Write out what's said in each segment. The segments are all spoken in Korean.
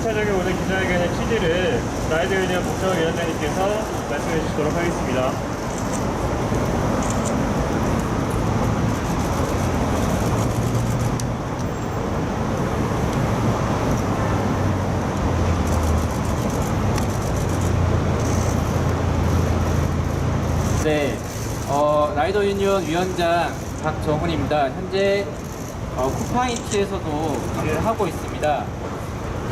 전차적인 오늘 기자회견의 취지를 라이더 유니언 국정 위원장님께서 말씀해 주시도록 하겠습니다. 네, 어, 라이더 유니온 위원장 박정훈입니다. 현재 어, 쿠팡이츠에서도 일을 하고 있습니다.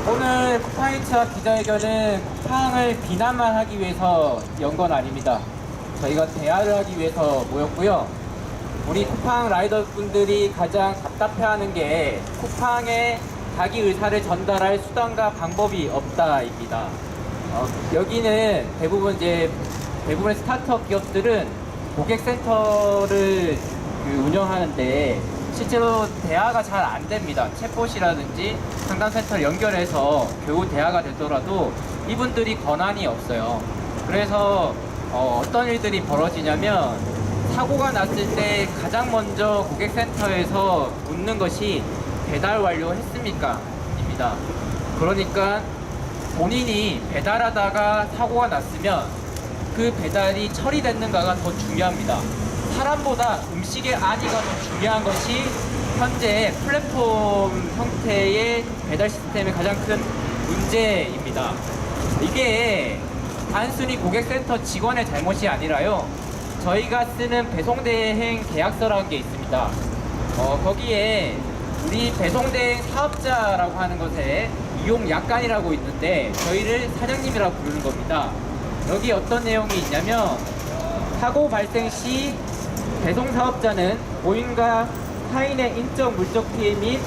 오늘 쿠팡이츠와 기자회견은 쿠팡을 비난만 하기 위해서 연 건 아닙니다. 저희가 대화를 하기 위해서 모였고요. 우리 쿠팡 라이더 분들이 가장 답답해하는 게 쿠팡에 자기 의사를 전달할 수단과 방법이 없다입니다. 어, 여기는 대부분 이제 대부분의 스타트업 기업들은 고객센터를 그 운영하는데 실제로 대화가 잘 안 됩니다. 챗봇이라든지 상담센터를 연결해서 겨우 대화가 되더라도 이분들이 권한이 없어요. 그래서 어, 어떤 일들이 벌어지냐면 사고가 났을 때 가장 먼저 고객센터에서 묻는 것이 배달 완료했습니까? 입니다. 그러니까 본인이 배달하다가 사고가 났으면 그 배달이 처리됐는가가 더 중요합니다. 사람보다 음식의 안위가 더 중요한 것이 현재 플랫폼 형태의 배달 시스템의 가장 큰 문제입니다. 이게 단순히 고객센터 직원의 잘못이 아니라요. 저희가 쓰는 배송대행 계약서라는 게 있습니다. 어, 거기에 우리 배송대행 사업자라고 하는 것에 이용 약관이라고 있는데 저희를 사장님이라고 부르는 겁니다. 여기 어떤 내용이 있냐면 사고 발생 시 배송 사업자는 고인과 타인의 인적 물적 피해 및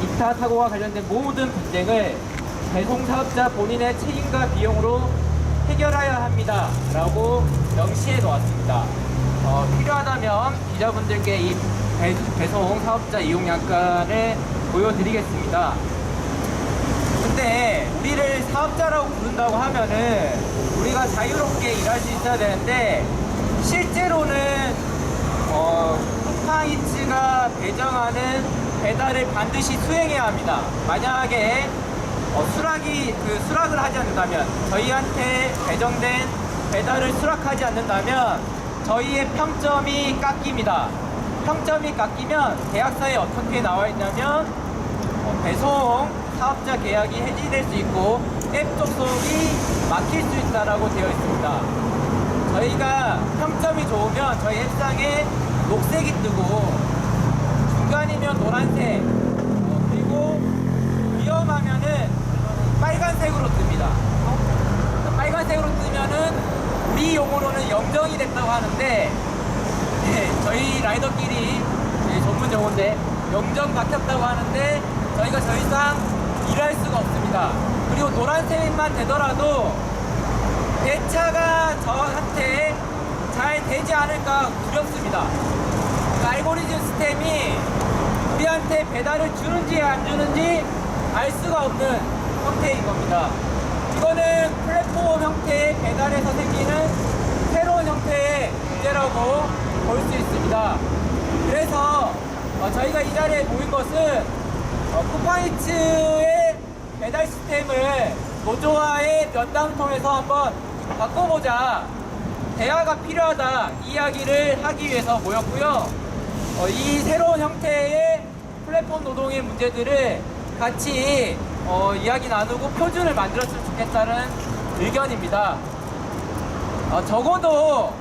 기타 사고와 관련된 모든 분쟁을 배송 사업자 본인의 책임과 비용으로 해결하여야 합니다. 라고 명시해 놓았습니다. 어, 필요하다면 기자분들께 이 배, 배송 사업자 이용 약관을 보여드리겠습니다. 근데 우리를 사업자라고 부른다고 하면은 우리가 자유롭게 일할 수 있어야 되는데 실제로는 어, 쿠팡이츠가 배정하는 배달을 반드시 수행해야 합니다. 만약에 어, 수락이 그 수락을 하지 않는다면 저희한테 배정된 배달을 수락하지 않는다면 저희의 평점이 깎입니다. 평점이 깎이면 계약서에 어떻게 나와 있냐면 어, 배송 사업자 계약이 해지될 수 있고 앱 접속이 막힐 수 있다라고 되어 있습니다. 저희가 평점이 좋으면 저희 앱상에 녹색이 뜨고 중간이면 노란색 어, 그리고 위험하면은 빨간색으로 뜹니다. 빨간색으로 뜨면은 우리 용어로는 영정이 됐다고 하는데 네, 저희 라이더끼리 네, 전문 용어인데 영정 박혔다고 하는데 저희가 더 이상 일할 수가 없습니다. 그리고 노란색만 되더라도 대차가 저한테 잘 되지 않을까 두렵습니다. 그 알고리즘 시스템이 우리한테 배달을 주는지 안 주는지 알 수가 없는 형태인 겁니다. 이거는 플랫폼 형태의 배달에서 생기는 새로운 형태의 문제라고 볼 수 있습니다. 그래서 어, 저희가 이 자리에 모인 것은 어, 쿠팡이츠의 배달 시스템을 노조와의 면담을 통해서 한번 바꿔보자. 대화가 필요하다. 이야기를 하기 위해서 모였고요. 어, 이 새로운 형태의 플랫폼 노동의 문제들을 같이 어, 이야기 나누고 표준을 만들었으면 좋겠다는 의견입니다. 어, 적어도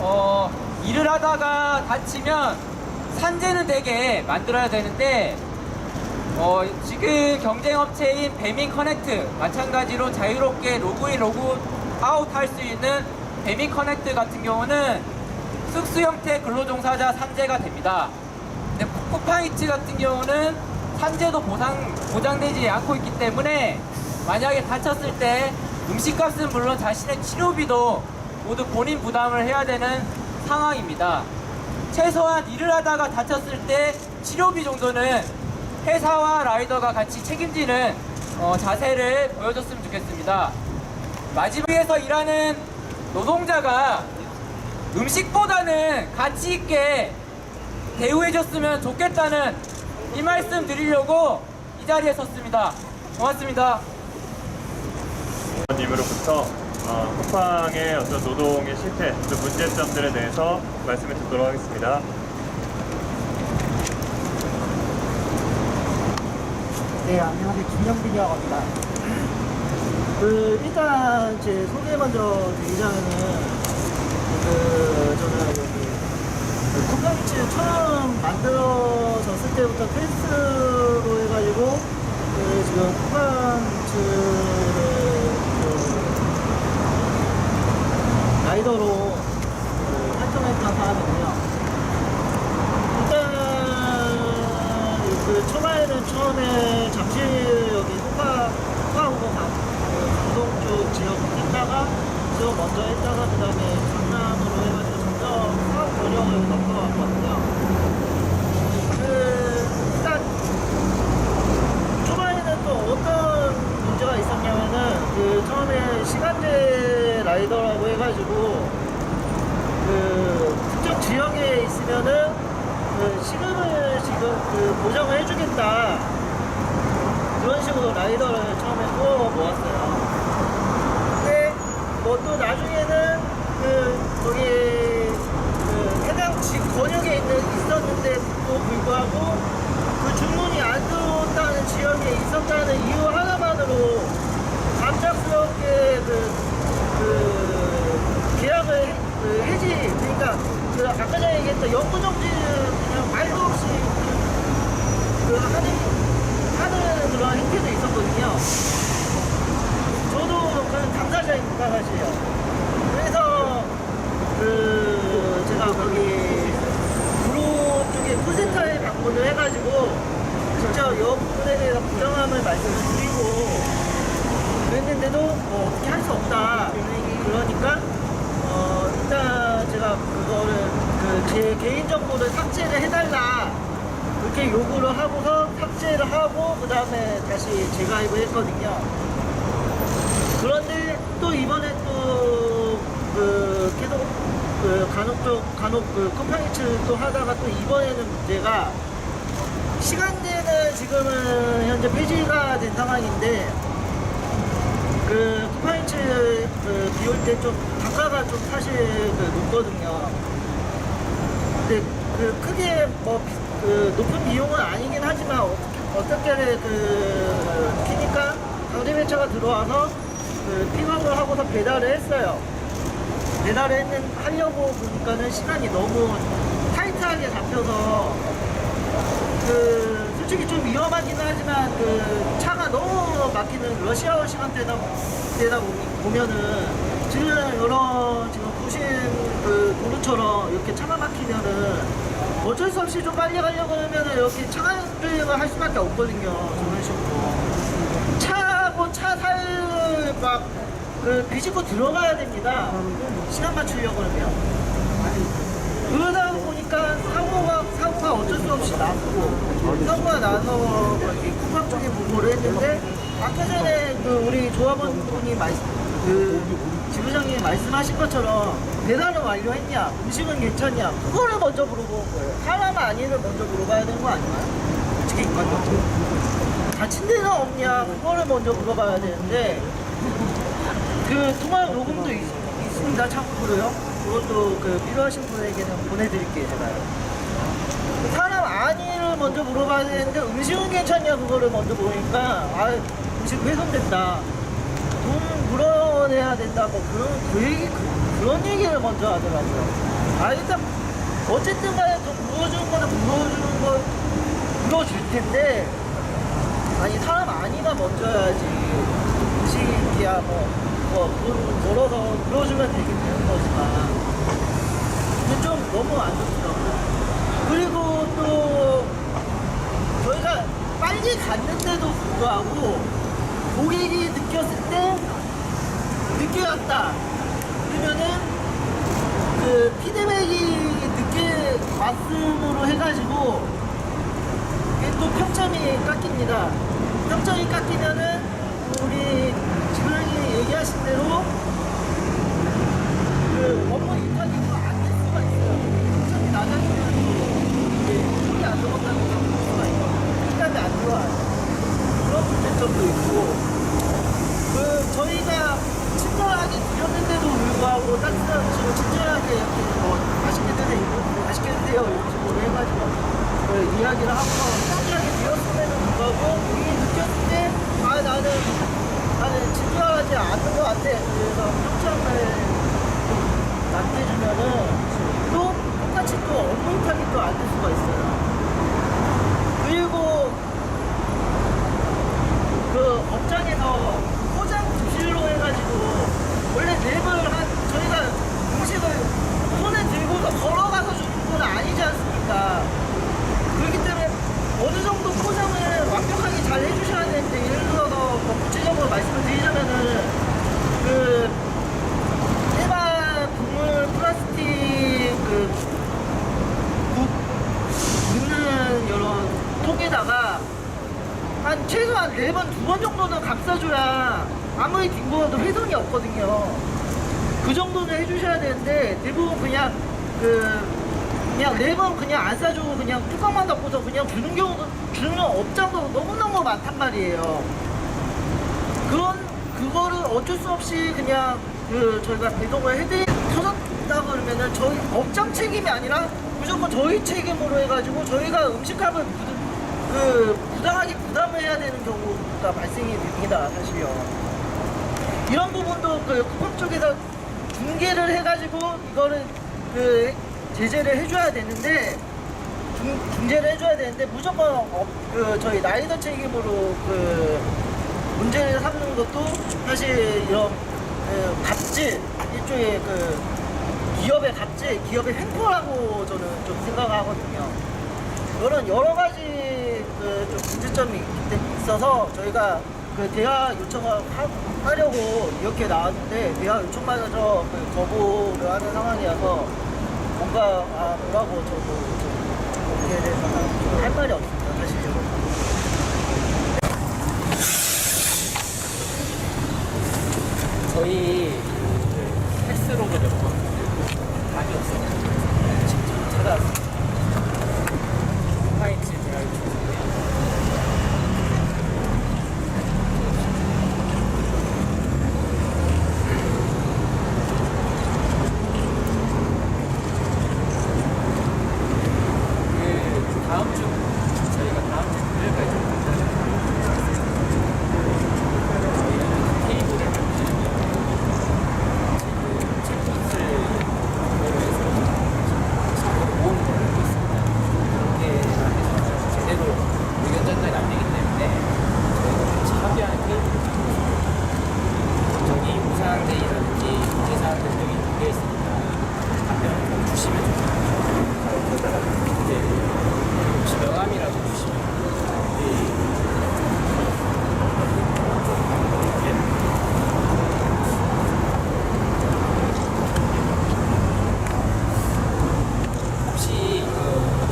어, 일을 하다가 다치면 산재는 되게 만들어야 되는데 어, 지금 경쟁업체인 배민 커넥트 마찬가지로 자유롭게 로그인 로그아웃 할 수 있는 배민 커넥트 같은 경우는 쑥수 형태 근로종사자 산재가 됩니다. 근데 쿠팡이츠 같은 경우는 산재도 보상 보장되지 않고 있기 때문에 만약에 다쳤을 때 음식값은 물론 자신의 치료비도 모두 본인 부담을 해야 되는 상황입니다. 최소한 일을 하다가 다쳤을 때 치료비 정도는 회사와 라이더가 같이 책임지는 어, 자세를 보여줬으면 좋겠습니다. 마지막에서 일하는 노동자가 음식보다는 가치 있게 대우해줬으면 좋겠다는 이 말씀 드리려고 이 자리에 섰습니다. 고맙습니다. 님으로부터 어, 쿠팡의 어떤 노동의 실태, 또 문제점들에 대해서 말씀을 듣도록 하겠습니다. 네, 안녕하세요. 김영빈이라고 합니다. 그, 일단, 제 소개 먼저 드리자면은, 그, 저는 여기, 그 컴퓨니티 처음 만들어졌을 때부터 테스트로 해가지고, 그, 지금 컴퓨니티를, 그, 라이더로, 그, 활동했던 사람이고요. 일단 그 초반에는 처음에 잠실 여기 호파 호파하고 강동 쪽 지역 했다가 지역 먼저 했다가 그 다음에 강남으로 해가지고 점점 사업 번영을 넘어갔거든요. 그 일단 초반에는 또 어떤 문제가 있었냐면은 그 처음에 시간제 라이더라고 해가지고 그 특정 지역에 있으면은 그 시급을 지금 그 보장을 해주겠다 그런 식으로 라이더를 처음에 구워 모았어요. 뭐또 나중에는 그 거기 그 해당 지 권역에 있는 있었는데도 불구하고 그 주문이 안 들어온다는 지역에 있었다는 이유 하나만으로 갑작스럽게 그, 그 계약을 해- 그 해지 그러니까 그 아까 전에 얘기했던 영구정지 그냥 말도 없이 그, 그 하는 하는 그런 행태도 있었거든요. 저도 그런 당사자입니다 사실요. 그래서 그 제가 거기 구로 쪽에 콜센터에 방문을 해가지고 직접 이 부분에 대해서 부정함을 말씀을 드리고 그랬는데도 뭐 어떻게 할 수 없다. 그러니까 어 일단 제가 그거를 그 제 개인 정보를 삭제를 해달라. 그렇게 요구를 하고서 삭제를 하고 그 다음에 다시 재가입을 했거든요. 그런데 또 이번에 또그 계속 그 간혹 쪽 간혹 그 컴팡이츠 또 하다가 또 이번에는 문제가 시간대는 지금은 현재 폐지가 된 상황인데 그 쿠팡이츠 그 비올 때 좀 단가가 좀 사실 그 높거든요. 근데 그 크게 뭐 그 높은 비용은 아니긴 하지만 어떻게 어떻게 그 키니까 강제 배차가 들어와서 그 픽업을 하고서 배달을 했어요. 배달을 했는 하려고 보니까는 시간이 너무 타이트하게 잡혀서 그 솔직히 좀 위험하긴 하지만 그 차가 너무 막히는 러시아워 시간대다 보니- 보면은 지금 여러 지금 보신 그 도로처럼 이렇게 차가 막히면은 어쩔 수 없이 좀 빨리 가려고 하면은 이렇게 차간주행을 할 수밖에 없거든요 저런 식으로. 차고 차살막그 비집고 들어가야 됩니다. 시간 맞추려고 그러면. 그러다 보니까 사고가 사고가 어쩔 수 없이 났고 사고가 나서 쪽에 보고를 했는데 아까 전에 그 우리 조합원 분이 말씀 그 지부장님이 말씀하신 것처럼 배달은 완료했냐 음식은 괜찮냐 그거를 먼저 물어보는 거예요 사람 아니를 먼저 물어봐야 되는 거 아닌가요? 솔직히 인간적으로 다친 데는 없냐 그거를 먼저 물어봐야 되는데 그 통화 녹음도 있, 있습니다 참고로요 그것도 그 필요하신 분에게는 보내드릴게요 제가요 사람 아니를 먼저 물어봐야 되는데 음식은 괜찮냐 그거를 먼저 보니까. 아 음식 훼손됐다. 돈 물어내야 된다 뭐 그런 그 얘기 그, 그런 얘기를 먼저 하더라고요. 아 일단 어쨌든 간에 돈 물어주는 거는 물어주는 거 물어줄 텐데 아니 사람 아니가 먼저 해야지. 음식이야 뭐뭐돈 벌어서 물어주면 되긴 되는 거지만. 근데 좀 너무 안 좋더라고요 그리고 또 저희가 빨리 갔는데도 불구하고 고객이 느꼈을 때 늦게 갔다. 그러면은 그 피드백이 늦게 왔음으로 해가지고 또 평점이 깎입니다. 평점이 깎이면은 우리 지부장님이 얘기하신 대로 그 업무 그런 문제점도 있고 그 저희가 친절하게 드렸는데도 불구하고 따뜻한 지금 친절하게 뭐 맛있게 드세요 맛있게 드세요 이런 식으로 해가지고 그 이야기를 하고 친절하게 드렸음에도 불구하고 본인이 느꼈을 때 아 나는 나는 친절하지 않은 것 같아 그래서 평점을 좀 낮게 주면은 또 똑같이 또 업무 타깃도 안될 수가 있어요 그 업장에서 포장 부실로 해가지고 원래 랩을 한 저희가 음식을 손에 들고서 걸어가서 주는 건 아니지 않습니까? 그렇기 때문에 어느 정도 포장을 완벽하게 잘 해주셔야 되는데 예를 들어서 뭐 구체적으로 말씀을 드리자면은 그 일반 국물 플라스틱 그 국 넣는 이런 통에다가 한 최소한 네 번, 두 번 감싸줘야 아무리 딩고어도 훼손이 없거든요. 그 정도는 해주셔야 되는데 대부분 그냥 그 그냥 네번 그냥 안 싸주고 그냥 뚜껑만 덮고서 그냥 주는 경우도 주는 업장도 너무너무 많단 말이에요. 그런 그거를 어쩔 수 없이 그냥 그 저희가 배송을 해드리 터졌다 그러면은 저희 업장 책임이 아니라 무조건 저희 책임으로 해가지고 저희가 음식값을 부, 그 부당하게 경우가 발생이 됩니다 사실요. 이런 부분도 그 쿠팡 쪽에서 중계를 해가지고 이거를 그 제재를 해줘야 되는데 중, 중재를 해줘야 되는데 무조건 어, 그 저희 라이더 책임으로 그 문제를 삼는 것도 사실 이런 그 갑질 일종의 그 기업의 갑질, 기업의 횡포라고 저는 좀 생각하거든요. 이런 여러 가지 그좀 문제점이 있어서 저희가 그 대화 요청을 하, 하려고 이렇게 나왔는데 대화 요청받아서 그 거부를 하는 상황이어서 뭔가 아 뭐라고 저도 좀 거기에 대해서는 할 말이 없습니다 사실적으로. 저희 헬스로그 몇번 많이 없어요. 직접 찾아왔어요. 파이츠 제가 있는데 그 다음 주 저희가 다음 주 금요일까지 저희가 테이블을 만드는데 책임을 모으는 걸 알고 있습니다. 그렇게 해서 제대로 의견 전달이 안 되기 때문에 저희가 같이 합의하는 테이블을 저기 무상대이라든지 문제사항 등등이 담겨 있으니까 답변을 꼭 주시면 좋겠습니다. 네. 혹시 명함이라도 주시면 혹시 그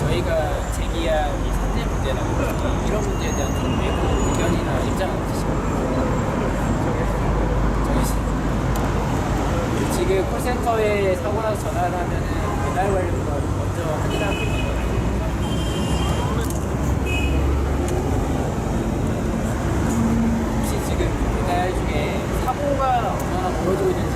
저희가 제기한 이 산재 문제라든지 이런 문제에 대한 좀 외부 의견이나 입장은 없으신가요? 정해주세요. 지금 콜센터에 사고 나서 전화를 하면은 배달 완료가 먼저 확인하고 있는 건 알고 혹시 지금 배달 중에 사고가 얼